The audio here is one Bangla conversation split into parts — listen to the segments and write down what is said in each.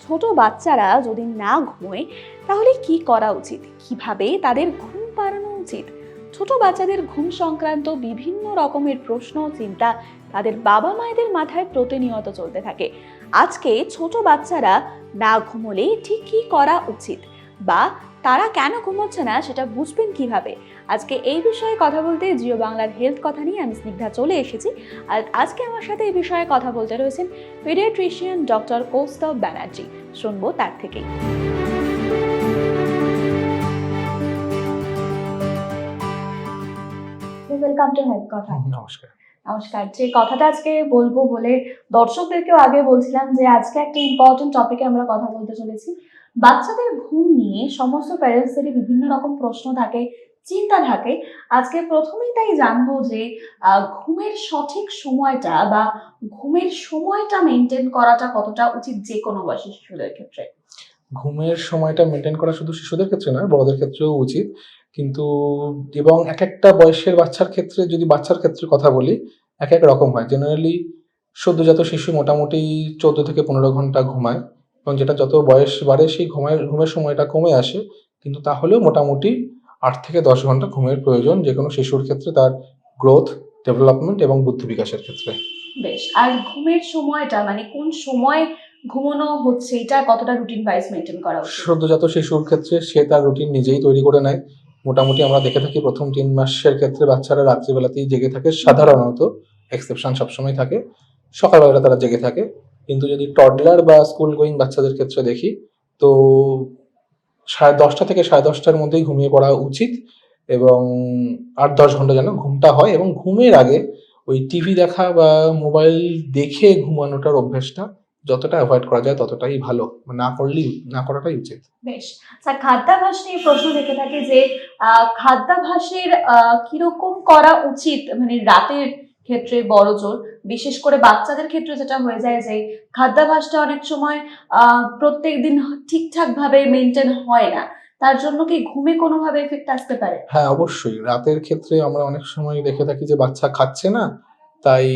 ছোট বাচ্চারা যদি না ঘুমোয়, তাহলে কি করা উচিত? কীভাবে তাদের ঘুম পাড়ানো উচিত? ছোট বাচ্চাদের ঘুম সংক্রান্ত বিভিন্ন রকমের প্রশ্ন চিন্তা তাদের বাবা মায়েদের মাথায় প্রতিনিয়ত চলতে থাকে। আজকে ছোট বাচ্চারা না ঘুমোলে ঠিক কি করা উচিত? বা তারা কেন ঘুমোচ্ছে না সেটা বুঝবেন কীভাবে? আজকে এই বিষয়ে কথা বলতে জিও বাংলার হেলথ কথা নিয়ে আমি স্নিগ্ধা চলে এসেছি। আর আজকে আমার সাথে এই বিষয়ে কথা বলতে রয়েছেন পেডিয়াট্রিশিয়ান ডক্টর কৌস্তব ব্যানার্জি। শুনব তার থেকেই। ওয়েলকাম টু হেলথ কথা। নমস্কার। নমস্কার। যে কথাটা আজকে বলব বলে দর্শকদেরকেও আগে বলছিলাম যে আজকে একটা ইম্পর্টেন্ট টপিকে আমরা কথা বলতে চলেছি। বাচ্চাদের ঘুম নিয়ে সমস্ত প্যারেন্টসদেরই বিভিন্ন রকম প্রশ্ন থাকে, চিন্তা থাকে। আজকে প্রথমেই তাই জানব যে ঘুমের সঠিক সময়টা বা ঘুমের সময়টা মেনটেন করাটা কতটা উচিত যে কোনো বয়সী শিশুদের ক্ষেত্রে। ঘুমের সময়টা মেনটেন করা শুধু শিশুদের ক্ষেত্রে নয় বড়দের ক্ষেত্রেও উচিত। কিন্তু, এবং এক একটা বয়সের বাচ্চার ক্ষেত্রে যদি বাচ্চার ক্ষেত্রে কথা বলি এক এক রকম হয়। জেনারেলি সদ্যজাত শিশু মোটামুটি চোদ্দ থেকে পনেরো ঘণ্টা ঘুমায়। এবং যেটা যত বয়স বাড়ে সেই ঘুমায় ঘুমের সময়টা কমে আসে কিন্তু তাহলেও মোটামুটি আট থেকে দশ ঘণ্টা ঘুমের প্রয়োজন যে কোনো শিশুর ক্ষেত্রে তার গ্রোথ ডেভেলপমেন্ট এবং বুদ্ধি বিকাশের ক্ষেত্রে। বেশ আর ঘুমের সময়টা মানে কোন সময় ঘুমানো হচ্ছে এটা কতটা রুটিন ওয়াইজ মেনটেন করা উচিত? সদ্যজাত শিশুর ক্ষেত্রে সে তার রুটিন নিজেই তৈরি করে নেয়। মোটামুটি আমরা দেখে থাকি প্রথম তিন মাসের ক্ষেত্রে বাচ্চারা রাত্রিবেলাতেই জেগে থাকে সাধারণত এক্সেপশন সবসময় থাকে। সকালবেলা তারা জেগে থাকে। কিন্তু যদি টডলার বা স্কুল গোয়িং বাচ্চাদের ক্ষেত্রে দেখি তো সাড়ে দশটা থেকে সাড়ে দশটার মধ্যেই ঘুমিয়ে পড়া উচিত এবং আট দশ ঘণ্টা যেন ঘুমটা হয় এবং ঘুমের আগে ওই টিভি দেখা বা মোবাইল দেখে ঘুমানোটার অভ্যেসটা যতটা অ্যাভয়েড করা যায় ততটাই ভালো না করলেই না করাটাই উচিত। বেশ। স্যার খাদ্যাভাস নিয়ে প্রশ্ন দেখে থাকে যে আহ, খাদ্যাভাসের কীরকম করা উচিত? মানে রাতের ক্ষেত্রে বড় জোর। বিশেষ করে বাচ্চাদের ক্ষেত্রে যেটা হয়ে যায় যে খাদ্যাভাসটা অনেক সময় আহ, প্রত্যেক দিন ঠিকঠাক ভাবে মেনটেন হয় না। তার জন্য কি ঘুমে কোনোভাবে এফেক্ট আসতে পারে? হ্যাঁ অবশ্যই। রাতের ক্ষেত্রে আমরা অনেক সময় দেখে থাকি যে বাচ্চা খাচ্ছে না তাই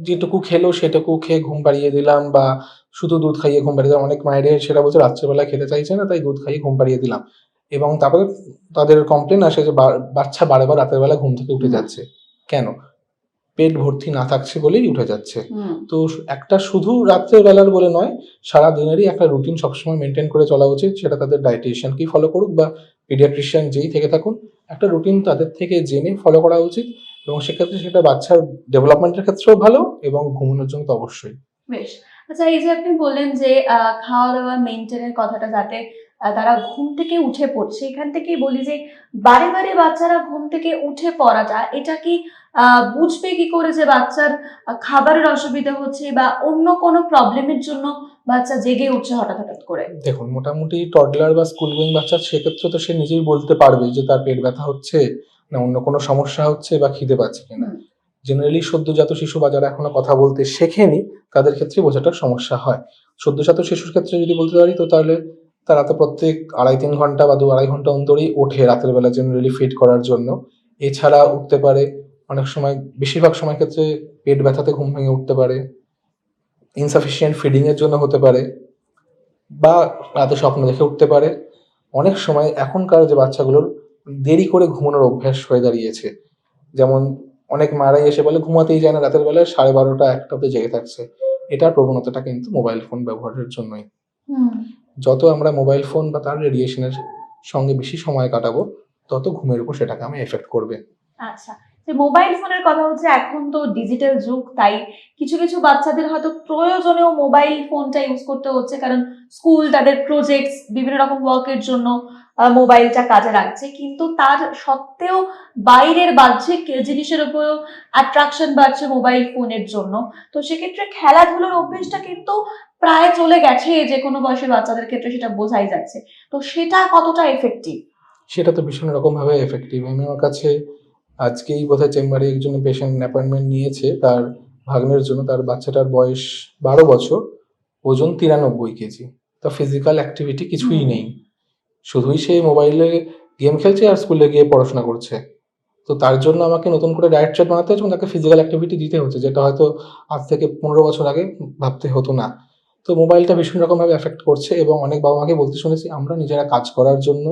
যেটুকু খেলো সেটুকু খেয়ে ঘুম পাড়িয়ে দিলাম বা শুধু দুধ খাইয়ে ঘুম পাড়িয়ে দিলাম। অনেক মায়েদের সেটা বলছে রাত্রেবেলা খেতে চাইছে না তাই দুধ খাইয়ে ঘুম পাড়িয়ে দিলাম। এবং তারপরে তাদের কমপ্লেন আসে যে বাচ্চা বারে বার রাতের বেলা ঘুম থেকে উঠে যাচ্ছে। কেন? পেট ভর্তি না থাকছে বলেই উঠে যাচ্ছে। তো একটা শুধু রাত্রের বেলার বলে নয় সারা দিনেরই একটা রুটিন সবসময় মেনটেন করে চলা উচিত সেটা তাদের ডায়েটিশিয়ানকেই ফলো করুক বা পিডিয়াট্রিশিয়ান যেই থেকে থাকুন একটা রুটিন তাদের থেকে জেনে ফলো করা উচিত এবং সেক্ষেত্রে সেটা বাচ্চার ডেভেলপমেন্টের ক্ষেত্রেও ভালো এবং ঘুমানোর জন্য তো অবশ্যই। বেশ। আচ্ছা এই যে আপনি বললেন যে খাওয়া দাওয়া মেনটেনের কথাটা যাতে তারা ঘুম থেকে উঠে পড়ছে। এখান থেকেই বলি যে বারে বারে বাচ্চারা ঘুম থেকে উঠে পড়াটা এটা কি বুঝবে কি করে যে বাচ্চার খাবারের অসুবিধা হচ্ছে বা অন্য কোনো প্রবলেমের জন্য বাচ্চা জেগে উঠছে হঠাৎ হঠাৎ করে? দেখুন মোটামুটি টডলার বা স্কুল গোয়িং বাচ্চার সেক্ষেত্রে তো সে নিজেই বলতে পারবে যে তার পেট ব্যথা হচ্ছে না অন্য কোনো সমস্যা হচ্ছে বা খিদে পাচ্ছে কিনা। জেনারেলি সদ্যজাত শিশু বা যারা এখনও কথা বলতে শেখেনি তাদের ক্ষেত্রে বোঝাটার সমস্যা হয়। সদ্যজাত শিশুর ক্ষেত্রে যদি বলতে পারি তো তাহলে তারা তো প্রত্যেক আড়াই তিন ঘণ্টা বা দু আড়াই ঘণ্টা অন্তরেই ওঠে রাতের বেলা জেনারেলি ফিট করার জন্য। এছাড়া উঠতে পারে অনেক সময়, বেশিরভাগ সময় ক্ষেত্রে পেট ব্যথাতে ঘুম ভেঙে উঠতে পারে। ইনসাফিসিয়েন্ট ফিডিং এর জন্য হতে পারে বা রাতে স্বপ্ন দেখে উঠতে পারে। অনেক সময় এখনকার যে বাচ্চাগুলোর দেরি করে ঘুমানোর অভ্যাস হয়ে দাঁড়িয়েছে। যেমন অনেক মারাই এসে বলে, ঘুমাতেই যায় না, রাতের বেলায় সাড়ে বারোটা একটা অব্দি জেগে থাকছে। এটার প্রবণতাটা কিন্তু মোবাইল ফোন ব্যবহারের জন্যই। যত আমরা মোবাইল ফোন বা তার রেডিয়েশনের সঙ্গে বেশি সময় কাটাবো, তত ঘুমের উপর সেটাকে আমি এফেক্ট করবে। আচ্ছা যে মোবাইল ফোনের কথা হচ্ছে এখন তো ডিজিটাল যুগ, তাই কিছু কিছু বাচ্চাদের হয়তো প্রয়োজনেও মোবাইল ফোনটা ইউজ করতে হচ্ছে, কারণ স্কুল তাদের প্রজেক্টস বিভিন্ন রকম ওয়ার্কের জন্য মোবাইলটা কাজে লাগছে। কিন্তু তার সত্ত্বেও বাইরের বাহ্যিক জিনিসের উপরেও অ্যাট্রাকশন বাড়ছে মোবাইল ফোনের জন্য। তো সেক্ষেত্রে খেলাধুলোর অভ্যেসটা কিন্তু প্রায় চলে গেছে যে কোনো বয়সের বাচ্চাদের ক্ষেত্রে সেটা বোঝাই যাচ্ছে। তো সেটা কতটা এফেক্টিভ সেটা তো ভীষণ রকমভাবে এফেক্টিভ আমি আমার কাছে আজকেই বোধহয় চেম্বারে একজন পেশেন্ট অ্যাপয়েন্টমেন্ট নিয়েছে। তার ভাগ্নের জন্য তার বাচ্চাটার বয়স বারো বছর ওজন তিরানব্বই কেজি। তা ফিজিক্যাল অ্যাক্টিভিটি কিছুই নেই। শুধুই সে মোবাইলে গেম খেলছে আর স্কুলে গিয়ে পড়াশোনা করছে। তো তার জন্য আমাকে নতুন করে ডায়েট চার্ট বানাতে হচ্ছে এবং তাকে ফিজিক্যাল অ্যাক্টিভিটি দিতে হচ্ছে যেটা হয়তো আজ থেকে পনেরো বছর আগে ভাবতে হতো না। তো মোবাইলটা ভীষণ রকমভাবে এফেক্ট করছে এবং অনেক বাবা মাকে বলতে শুনেছি আমরা নিজেরা কাজ করার জন্য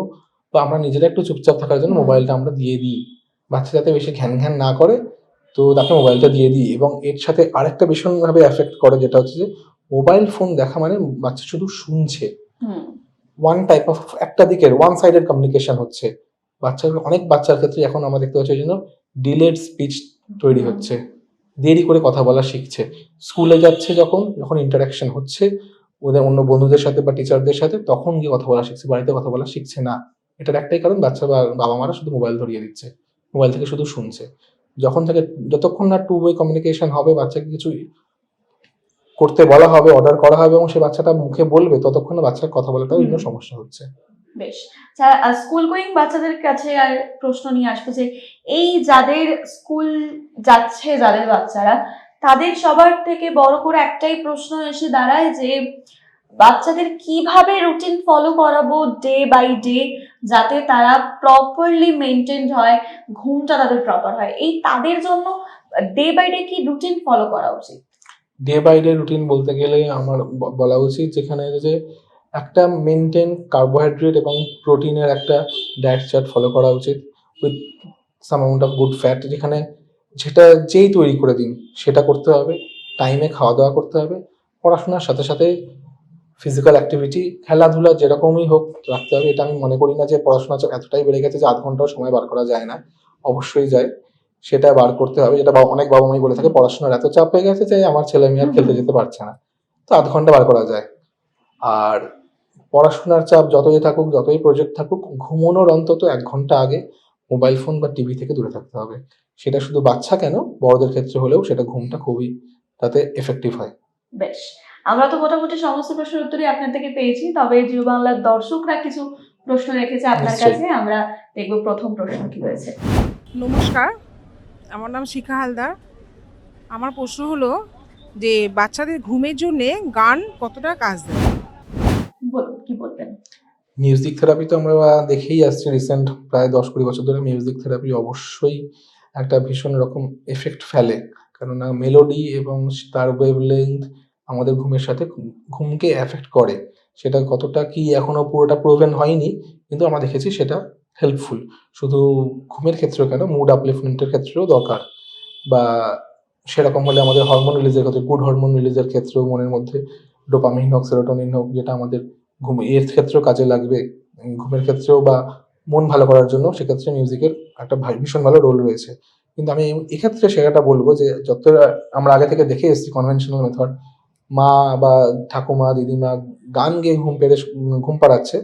বা আমরা নিজেরা একটু চুপচাপ থাকার জন্য মোবাইলটা আমরা দিয়ে দিই। বাচ্চা যাতে বেশি ঘ্যান ঘ্যান না করে তো তাকে মোবাইলটা দিয়ে দিই। এবং এর সাথে আরেকটা ভীষণভাবে এফেক্ট করে যেটা হচ্ছে যে মোবাইল ফোন দেখা মানে বাচ্চা শুধু শুনছে। ওয়ান টাইপ অফ একটা দিকের ওয়ান সাইডেড কমিউনিকেশন হচ্ছে। বাচ্চার অনেক বাচ্চার ক্ষেত্রে এখন আমরা দেখতে পাচ্ছি ওই জন্য ডিলেড স্পিচ তৈরি হচ্ছে। দেরি করে কথা বলা শিখছে। স্কুলে যাচ্ছে যখন যখন ইন্টারাকশন হচ্ছে ওদের অন্য বন্ধুদের সাথে বা টিচারদের সাথে তখন গিয়ে কথা বলা শিখছে বাড়িতে কথা বলা শিখছে না। এটার একটাই কারণ বাচ্চা বা বাবা মারা শুধু মোবাইল ধরিয়ে দিচ্ছে মোবাইল থেকে শুধু শুনছে। যখন থেকে যতক্ষণ না টু ওয়ে কমিউনিকেশন হবে বাচ্চাকে কিছু করতে বলা হবে অর্ডার করা হবে এবং সে বাচ্চাটা মুখে বলবে ততক্ষণ না বাচ্চার কথা বলাটাও বিভিন্ন সমস্যা হচ্ছে। বেশ। স্কুল গোয়িং বাচ্চাদের কাছে আর প্রশ্ন নিয়ে আসব যে, এই যাদের স্কুল যাচ্ছে, যাদের বাচ্চারা, তাদের সবার থেকে বড় করে একটাই প্রশ্ন এসে দাঁড়ায় যে, বাচ্চাদের কীভাবে রুটিন ফলো করাবো ডে বাই ডে যাতে তারা প্রপারলি মেনটেন হয়, ঘুমটা তাদের প্রপার হয়? এই তাদের জন্য ডে বাই ডে কি রুটিন ফলো করা উচিত? ডে বাই ডে রুটিন বলতে গেলে আমার বলা উচিত যেখানে যে একটা মেনটেন কার্বোহাইড্রেট এবং প্রোটিনের একটা ডায়েট চার্ট ফলো করা উচিত with some amount of good fat যেখানে যেটা যেই তৈরি করে দিন সেটা করতে হবে টাইমে খাওয়া দাওয়া করতে হবে, পড়াশোনার সাথে সাথে ফিজিক্যাল অ্যাক্টিভিটি খেলাধুলা যেরকমই হোক রাখতে হবে, এটা আমি মনে করি না যে পড়াশোনা এতটাই বেড়ে গেছে যে আধ ঘন্টাও সময় বার করা যায় না, অবশ্যই যায়, সেটা বার করতে হবে, যেটা অনেক বাবা মাই বলে থাকে, পড়াশোনার এত চাপ হয়ে গেছে যে আমার ছেলে মেয়ে আর খেলতে যেতে পারছে না। তো আধ ঘণ্টা বার করা যায়, আর পড়াশোনার চাপ যতই থাকুক যতই প্রজেক্ট থাকুক ঘুমানোর অন্তত এক ঘণ্টা আগে মোবাইল ফোন বা টিভি থেকে দূরে থাকতে হবে। সেটা শুধু বাচ্চা কেন বড়দের ক্ষেত্রে হলেও সেটা ঘুমটা খুবই তাতে এফেক্টিভ হয়। বেশ। আমরা তো মোটামুটি সমস্ত প্রশ্নের উত্তরই আপনার থেকে পেয়েছি তবে জিও বাংলার দর্শকরা কিছু প্রশ্ন রেখেছে আপনার কাছে আমরা দেখব প্রথম প্রশ্ন কি রয়েছে। নমস্কার আমার নাম শিখা হালদার। আমার প্রশ্ন হলো যে বাচ্চাদের ঘুমের জন্যে গান কতটা কাজ দেয়? কি বলবেন? মিউজিক থেরাপি তো আমরা দেখেই আসছি রিসেন্ট প্রায় দশ কুড়ি বছর ধরে মিউজিক থেরাপি অবশ্যই একটা ভীষণ রকম এফেক্ট ফেলে। কেননা মেলোডি এবং তার ওয়েভ লেন্থ আমাদের ঘুমের সাথে ঘুমকে এফেক্ট করে। সেটা কতটা কি এখনও পুরোটা প্রোভেন হয়নি, কিন্তু আমরা দেখেছি সেটা হেল্পফুল শুধু ঘুমের ক্ষেত্রেও কেন মুড আপলিফমেন্টের ক্ষেত্রেও দরকার। বা সেরকম হলে আমাদের হরমোন রিলিজের ক্ষেত্রে গুড হরমোন রিলিজের ক্ষেত্রেও মনের মধ্যে ডোপামিন হোক সেরোটোনিন হোক, যেটা আমাদের ঘুম এর ক্ষেত্রেও কাজে লাগবে ঘুমের ক্ষেত্রেও বা মন ভালো করার জন্য সেক্ষেত্রে মিউজিকের একটা ভীষণ ভালো রোল রয়েছে। কিন্তু আমি এক্ষেত্রে সেটা বলব যে যত আমরা আগে থেকে দেখে এসেছি কনভেনশনাল মেথড মা বা ঠাকুমা দিদিমা গান গেয়ে ঘুম পেড়ে উম, ঘুম পাড়াচ্ছে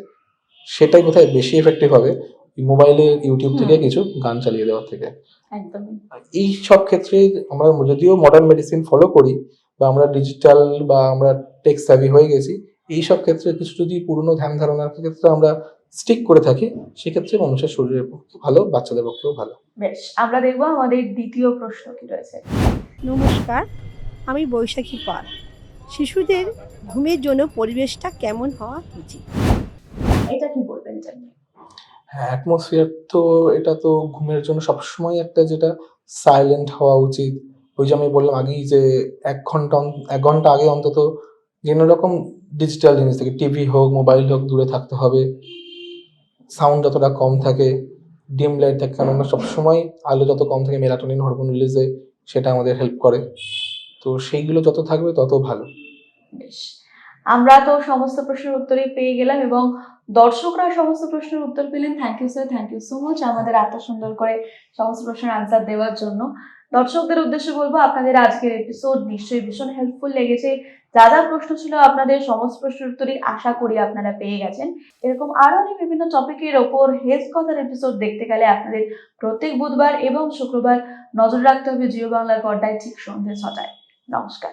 সেটাই কোথায় বেশি এফেক্টিভ হবে মোবাইলে ইউটিউব থেকে কিছু গান চালিয়ে দেওয়ার থেকে। এই সব ক্ষেত্রে আমরা যদিও মডার্ন মেডিসিন ফলো করি বা আমরা ডিজিটাল বা আমরা টেক স্যাভি হয়ে গেছি এই সব ক্ষেত্রে কিছু যদি পুরনো ধ্যান ধারণার ক্ষেত্রে আমরা স্টিক করে থাকি সেক্ষেত্রে মানুষের শরীরের পক্ষে ভালো বাচ্চাদের পক্ষেও ভালো। বেশ আমরা দেখব আমাদের দ্বিতীয় প্রশ্ন কি রয়েছে। নমস্কার আমি বৈশাখী পাল। শিশুদের ঘুমের জন্য পরিবেশটা কেমন হওয়া উচিত? এটা কি বলবেন হ্যাঁ অ্যাটমসফিয়ার তো এটা তো ঘুমের জন্য সবসময় একটা যেটা সাইলেন্ট হওয়া উচিত। ওই যে আমি বললাম আগেই যে এক ঘণ্টা এক ঘণ্টা আগে অন্তত যে রকম ডিজিটাল জিনিস থেকে টিভি হোক মোবাইল হোক, দূরে থাকতে হবে। সাউন্ড যতটা কম থাকে ডিম লাইট থাকে, কারণ আমরা সবসময় আলো যত কম থাকে মেলাটোনিন হরমোন রিলিজে সেটা আমাদের হেল্প করে। তো সেইগুলো যত থাকবে তত ভালো। আমরা তো সমস্ত প্রশ্নের উত্তরই পেয়ে গেলাম এবং দর্শকরা সমস্ত প্রশ্নের উত্তর পেলেন। Thank you sir thank you so much আমাদের এত সুন্দর করে সমস্ত প্রশ্নের আনসার দেওয়ার জন্য। দর্শকদের উদ্দেশ্যে বলব, আপনাদের আজকের এপিসোড নিশ্চয়ই ভীষণ হেল্পফুল লেগেছে। যা যা প্রশ্ন ছিল আপনাদের সমস্ত প্রশ্নের উত্তরই আশা করি আপনারা পেয়ে গেছেন। এরকম আরও অনেক বিভিন্ন টপিকের ওপর হেলথ কথার এপিসোড দেখতে গেলে আপনাদের প্রত্যেক বুধবার এবং শুক্রবার নজর রাখতে হবে জিও বাংলার পর্দায় ঠিক সন্ধ্যে ছটায়। নমস্কার।